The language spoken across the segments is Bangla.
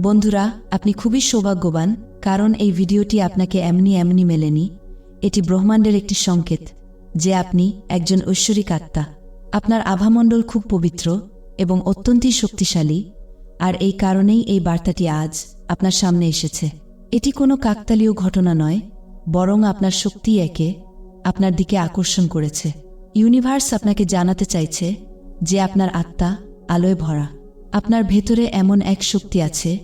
বন্ধুরা, আপনি খুবই সৌভাগ্যবান, কারণ এই ভিডিওটি আপনাকে এমনি এমনি মেলেনি। এটি ব্রহ্মাণ্ডের একটি সংকেত, যে আপনি একজন ঐশ্বরিক আত্মা। আপনার আভামণ্ডল খুব পবিত্র এবং অত্যন্তই শক্তিশালী, আর এই কারণেই এই বার্তাটি আজ আপনার সামনে এসেছে। এটি কোনো কাকতালীয় ঘটনা নয়, বরং আপনার শক্তি একে আপনার দিকে আকর্ষণ করেছে। ইউনিভার্স আপনাকে জানাতে চাইছে যে আপনার আত্মা আলোয় ভরা। আপনার ভেতরে এমন এক শক্তি আছে,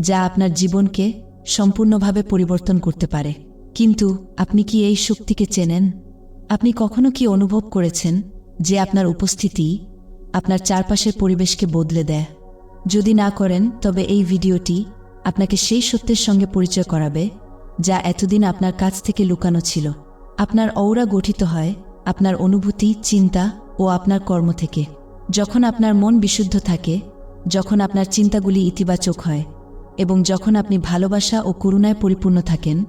যা আপনার জীবনকে সম্পূর্ণভাবে পরিবর্তন করতে পারে। কিন্তু আপনি কি এই শক্তিকে চেনেন? আপনি কখনো কি অনুভব করেছেন যে আপনার উপস্থিতি আপনার চারপাশের পরিবেশকে বদলে দেয়? যদি না করেন, তবে এই ভিডিওটি আপনাকে সেই সত্যের সঙ্গে পরিচয় করাবে, যা এতদিন আপনার কাছ থেকে লুকানো ছিল। আপনার অওরা গঠিত হয় আপনার অনুভূতি, চিন্তা ও আপনার কর্ম থেকে। যখন আপনার মন বিশুদ্ধ থাকে যখন আপনার চিন্তাগুলি ইতিবাচক হয় এবং যখন আপনি ভালোবাসা ও করুণায় পরিপূর্ণ থাকেন,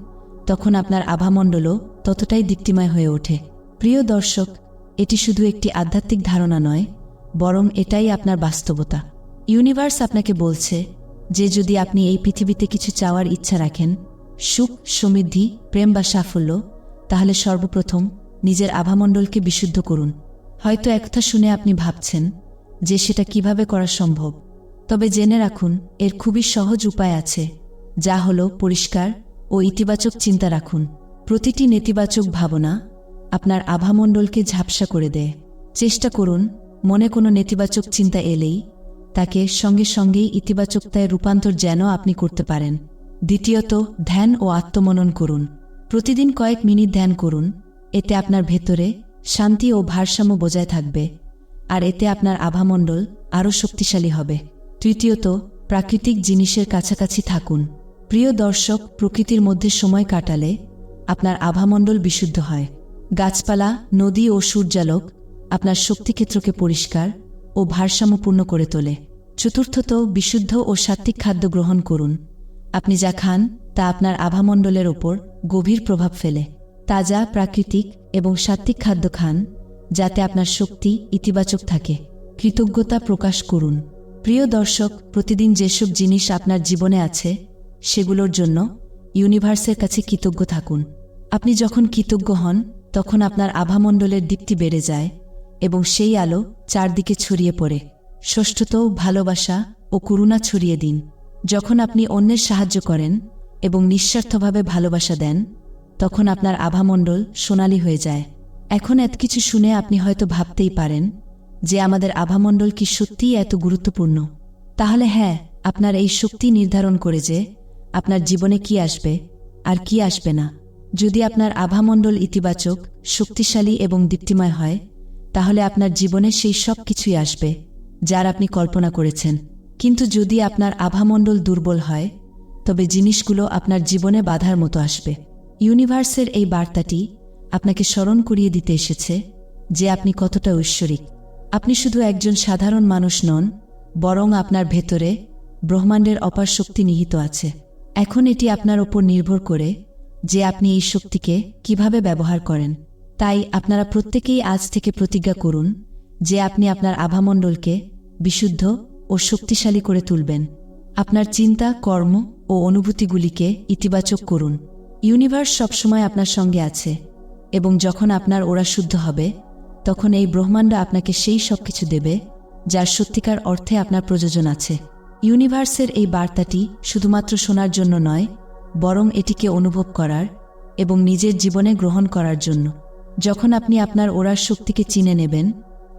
তখন আপনার আভামণ্ডলও ততটাই দীপ্তিময় হয়ে ওঠে। প্রিয় দর্শক, এটি শুধু একটি আধ্যাত্মিক ধারণা নয়, বরং এটাই আপনার বাস্তবতা। ইউনিভার্স আপনাকে বলছে যে যদি আপনি এই পৃথিবীতে কিছু চাওয়ার ইচ্ছা রাখেন, সুখ, সমৃদ্ধি, প্রেম বা সাফল্য, তাহলে সর্বপ্রথম নিজের আভামণ্ডলকে বিশুদ্ধ করুন। হয়তো একথা শুনে আপনি ভাবছেন যে সেটা কীভাবে করা সম্ভব। তবে জেনে রাখুন, এর খুবই সহজ উপায় আছে, যা হল পরিষ্কার ও ইতিবাচক চিন্তা রাখুন। প্রতিটি নেতিবাচক ভাবনা আপনার আভামণ্ডলকে ঝাপসা করে দেয়। চেষ্টা করুন, মনে কোনো নেতিবাচক চিন্তা এলেই তাকে সঙ্গে সঙ্গেই ইতিবাচকতায় রূপান্তর যেন আপনি করতে পারেন। দ্বিতীয়ত, ধ্যান ও আত্মমনন করুন। প্রতিদিন কয়েক মিনিট ধ্যান করুন, এতে আপনার ভেতরে শান্তি ও ভারসাম্য বজায় থাকবে। আর এতে আপনার আভামণ্ডল আরও শক্তিশালী হবে। তৃতীয়ত, প্রাকৃতিক জিনিসের কাছাকাছি থাকুন। প্রিয় দর্শক, প্রকৃতির মধ্যে সময় কাটালে আপনার আভামণ্ডল বিশুদ্ধ হয়। গাছপালা, নদী ও সূর্যালোক আপনার শক্তিক্ষেত্রকে পরিষ্কার ও ভারসাম্যপূর্ণ করে তোলে। চতুর্থত, বিশুদ্ধ ও সাত্ত্বিক খাদ্য গ্রহণ করুন। আপনি যা খান, তা আপনার আভামণ্ডলের ওপর গভীর প্রভাব ফেলে। তাজা, প্রাকৃতিক এবং সাত্ত্বিক খাদ্য খান। যাতে আপনার শক্তি ইতিবাচক থাকে। কৃতজ্ঞতা প্রকাশ করুন। প্রিয় দর্শক, প্রতিদিন যেসব জিনিস আপনার জীবনে আছে, সেগুলোর জন্য ইউনিভার্সের কাছে কৃতজ্ঞ থাকুন। আপনি যখন কৃতজ্ঞ হন, তখন আপনার আভামণ্ডলের দীপ্তি বেড়ে যায় এবং সেই আলো চারদিকে ছড়িয়ে পড়ে। ষষ্ঠত ভালোবাসা ও করুণা ছড়িয়ে দিন। যখন আপনি অন্যের সাহায্য করেন এবং নিঃস্বার্থভাবে ভালোবাসা দেন, তখন আপনার আভামণ্ডল সোনালি হয়ে যায়। এখন এত কিছু শুনে আপনি হয়তো ভাবতেই পারেন যে আমাদের আভামণ্ডল কি সত্যিই এত গুরুত্বপূর্ণ। তাহলে হ্যাঁ আপনার এই শক্তি নির্ধারণ করে যে আপনার জীবনে কি আসবে আর কি আসবে না। যদি আপনার আভামণ্ডল ইতিবাচক, শক্তিশালী এবং দীপ্তিময় হয়, তাহলে আপনার জীবনে সেই সব কিছুই আসবে যার আপনি কল্পনা করেছেন। কিন্তু যদি আপনার আভামণ্ডল দুর্বল হয়, তবে জিনিসগুলো আপনার জীবনে বাধার মতো আসবে। ইউনিভার্সের এই বার্তাটি আপনাকে স্মরণ করিয়ে দিতে এসেছে যে আপনি কতটা ঐশ্বরিক। আপনি শুধু একজন সাধারণ মানুষ নন, বরং আপনার ভেতরে ব্রহ্মাণ্ডের অপার শক্তি নিহিত আছে। এখন এটি আপনার ওপর নির্ভর করে যে আপনি এই শক্তিকে কীভাবে ব্যবহার করেন। তাই আপনারা প্রত্যেকেই আজ থেকে প্রতিজ্ঞা করুন যে আপনি আপনার আভামণ্ডলকে বিশুদ্ধ ও শক্তিশালী করে তুলবেন। আপনার চিন্তা, কর্ম ও অনুভূতিগুলিকে ইতিবাচক করুন। ইউনিভার্স সবসময় আপনার সঙ্গে আছে। এবং যখন আপনার ওরা শুদ্ধ হবে, তখন এই ব্রহ্মাণ্ড আপনাকে সেই সব কিছু দেবে, যার সত্যিকার অর্থে আপনার প্রয়োজন আছে। ইউনিভার্সের এই বার্তাটি শুধুমাত্র শোনার জন্য নয়, বরং এটিকে অনুভব করার এবং নিজের জীবনে গ্রহণ করার জন্য। যখন আপনি আপনার ওরার শক্তিকে চিনে নেবেন,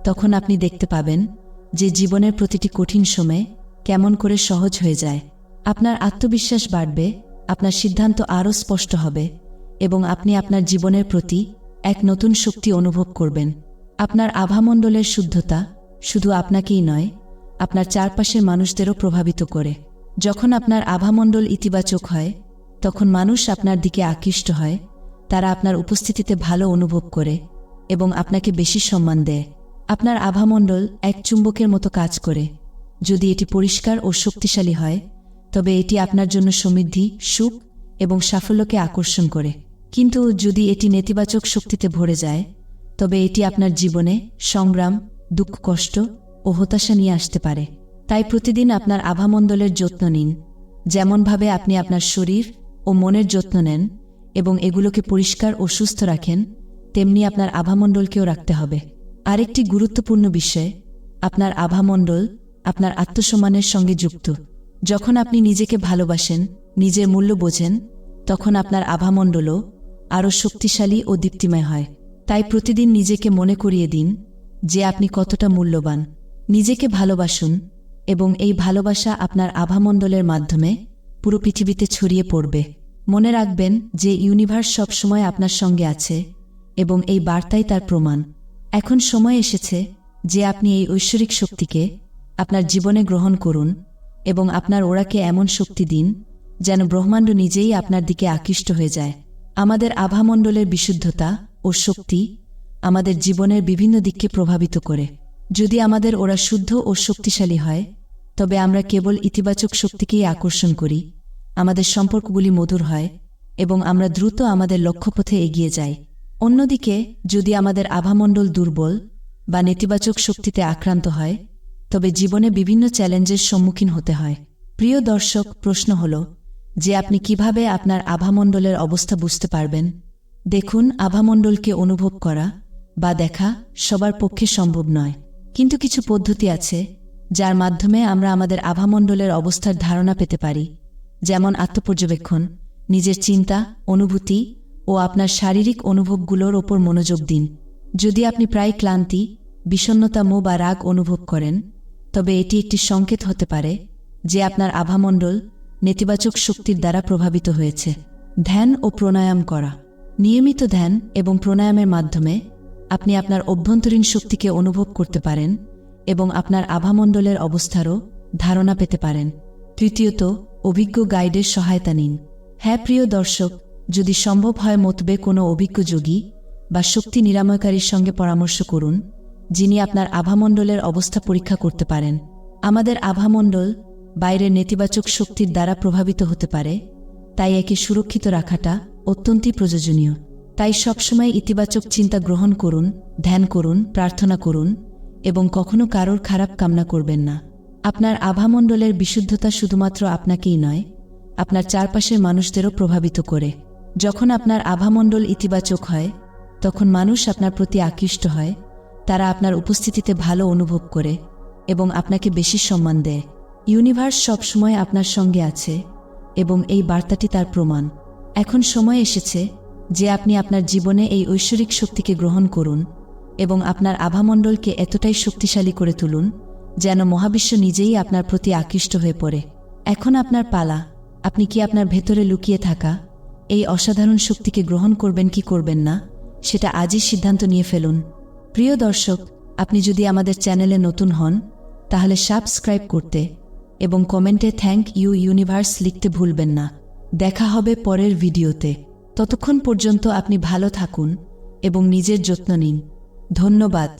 তখন আপনি দেখতে পাবেন যে জীবনের প্রতিটি কঠিন সময়ে কেমন করে সহজ হয়ে যায়। আপনার আত্মবিশ্বাস বাড়বে, আপনার সিদ্ধান্ত আরও স্পষ্ট হবে। এবং আপনি আপনার জীবনের প্রতি এক নতুন শক্তি অনুভব করবেন। আপনার আভামণ্ডলের শুদ্ধতা শুধু আপনাকেই নয়, আপনার চারপাশের মানুষদেরও প্রভাবিত করে। যখন আপনার আভামণ্ডল ইতিবাচক হয়, তখন মানুষ আপনার দিকে আকৃষ্ট হয়, তারা আপনার উপস্থিতিতে ভালো অনুভব করে এবং আপনাকে বেশি সম্মান দেয়। আপনার আভামণ্ডল এক চুম্বকের মতো কাজ করে। যদি এটি পরিষ্কার ও শক্তিশালী হয়, তবে এটি আপনার জন্য সমৃদ্ধি, সুখ এবং সাফল্যকে আকর্ষণ করে। কিন্তু যদি এটি নেতিবাচক শক্তিতে ভরে যায়, তবে এটি আপনার জীবনে সংগ্রাম, দুঃখ, কষ্ট ও হতাশা নিয়ে আসতে পারে। তাই প্রতিদিন আপনার আভামণ্ডলের যত্ন নিন। যেমনভাবে আপনি আপনার শরীর ও মনের যত্ন নেন এবং এগুলোকে পরিষ্কার ও সুস্থ রাখেন, তেমনি আপনার আভামণ্ডলকেও রাখতে হবে। আরেকটি গুরুত্বপূর্ণ বিষয়, আপনার আভামণ্ডল আপনার আত্মসম্মানের সঙ্গে যুক্ত। যখন আপনি নিজেকে ভালোবাসেন, নিজের মূল্য বোঝেন, তখন আপনার আভামণ্ডলও আরও শক্তিশালী ও দীপ্তিময় হয়। তাই প্রতিদিন নিজেকে মনে করিয়ে দিন যে আপনি কতটা মূল্যবান। নিজেকে ভালোবাসুন এবং এই ভালোবাসা আপনার আভামণ্ডলের মাধ্যমে পুরো পৃথিবীতে ছড়িয়ে পড়বে। মনে রাখবেন যে ইউনিভার্স সবসময় আপনার সঙ্গে আছে এবং এই বার্তাই তার প্রমাণ। এখন সময় এসেছে যে আপনি এই ঐশ্বরিক শক্তিকে আপনার জীবনে গ্রহণ করুন এবং আপনার ওরাকে এমন শক্তি দিন যেন ব্রহ্মাণ্ড নিজেই আপনার দিকে আকৃষ্ট হয়ে যায়। আমাদের আভামণ্ডলের বিশুদ্ধতা ও শক্তি আমাদের জীবনের বিভিন্ন দিককে প্রভাবিত করে। যদি আমাদের ওরা শুদ্ধ ও শক্তিশালী হয়, তবে আমরা কেবল ইতিবাচক শক্তিকেই আকর্ষণ করি, আমাদের সম্পর্কগুলি মধুর হয়, এবং আমরা দ্রুত আমাদের লক্ষ্যপথে এগিয়ে যাই। অন্যদিকে, যদি আমাদের আভামণ্ডল দুর্বল বা নেতিবাচক শক্তিতে আক্রান্ত হয়, তবে জীবনে বিভিন্ন চ্যালেঞ্জের সম্মুখীন হতে হয়। প্রিয় দর্শক, প্রশ্ন হল যে আপনি কীভাবে আপনার আভামণ্ডলের অবস্থা বুঝতে পারবেন? দেখুন, আভামণ্ডলকে অনুভব করা বা দেখা সবার পক্ষে সম্ভব নয়। কিন্তু কিছু পদ্ধতি আছে, যার মাধ্যমে আমরা আমাদের আভামণ্ডলের অবস্থার ধারণা পেতে পারি। যেমন আত্মপর্যবেক্ষণ, নিজের চিন্তা, অনুভূতি ও আপনার শারীরিক অনুভবগুলোর ওপর মনোযোগ দিন। যদি আপনি প্রায় ক্লান্তি বিষণ্নতা মো বা রাগ অনুভব করেন, তবে এটি একটি সংকেত হতে পারে যে আপনার আভামণ্ডল নেতিবাচক শক্তির দ্বারা প্রভাবিত হয়েছে। ধ্যান ও প্রাণায়াম করা। নিয়মিত ধ্যান এবং প্রাণায়ামের মাধ্যমে আপনি আপনার অভ্যন্তরীণ শক্তিকে অনুভব করতে পারেন এবং আপনার আভামণ্ডলের অবস্থারও ধারণা পেতে পারেন। তৃতীয়ত, অভিজ্ঞ গাইডের সহায়তা নিন। হ্যাঁ প্রিয় দর্শক, যদি সম্ভব হয় মতবে কোনো অভিজ্ঞ যোগী বা শক্তি নিরাময়কারীর সঙ্গে পরামর্শ করুন, যিনি আপনার আভামণ্ডলের অবস্থা পরীক্ষা করতে পারেন। আমাদের আভামণ্ডল বাইরের নেতিবাচক শক্তির দ্বারা প্রভাবিত হতে পারে, তাই একে সুরক্ষিত রাখাটা অত্যন্তই প্রয়োজনীয়। তাই সবসময় ইতিবাচক চিন্তা গ্রহণ করুন, ধ্যান করুন, প্রার্থনা করুন এবং কখনো কারোর খারাপ কামনা করবেন না। আপনার আভামণ্ডলের বিশুদ্ধতা শুধুমাত্র আপনাকেই নয়, আপনার চারপাশের মানুষদেরও প্রভাবিত করে। যখন আপনার আভামণ্ডল ইতিবাচক হয়, তখন মানুষ আপনার প্রতি আকৃষ্ট হয়, তারা আপনার উপস্থিতিতে ভালো অনুভব করে এবং আপনাকে বেশি সম্মান দেয়। ইউনিভার্স সবসময় আপনার সঙ্গে আছে এবং এই বার্তাটি তার প্রমাণ। এখন সময় এসেছে যে আপনি আপনার জীবনে এই ঐশ্বরিক শক্তিকে গ্রহণ করুন এবং আপনার আভামণ্ডলকে এতটাই শক্তিশালী করে তুলুন যেন মহাবিশ্ব নিজেই আপনার প্রতি আকৃষ্ট হয়ে পড়ে। এখন আপনার পালা, আপনি কি আপনার ভেতরে লুকিয়ে থাকা, এই অসাধারণ শক্তিকে গ্রহণ করবেন কি করবেন না, সেটা আজই সিদ্ধান্ত নিয়ে ফেলুন। প্রিয় দর্শক, আপনি যদি আমাদের চ্যানেলে নতুন হন, তাহলে সাবস্ক্রাইব করতে এবং কমেন্টে থ্যাংক ইউ ইউনিভার্স লিখতে ভুলবেন না। দেখা হবে পরের ভিডিওতে। ততক্ষণ পর্যন্ত আপনি ভালো থাকুন এবং নিজের যত্ন নিন। ধন্যবাদ।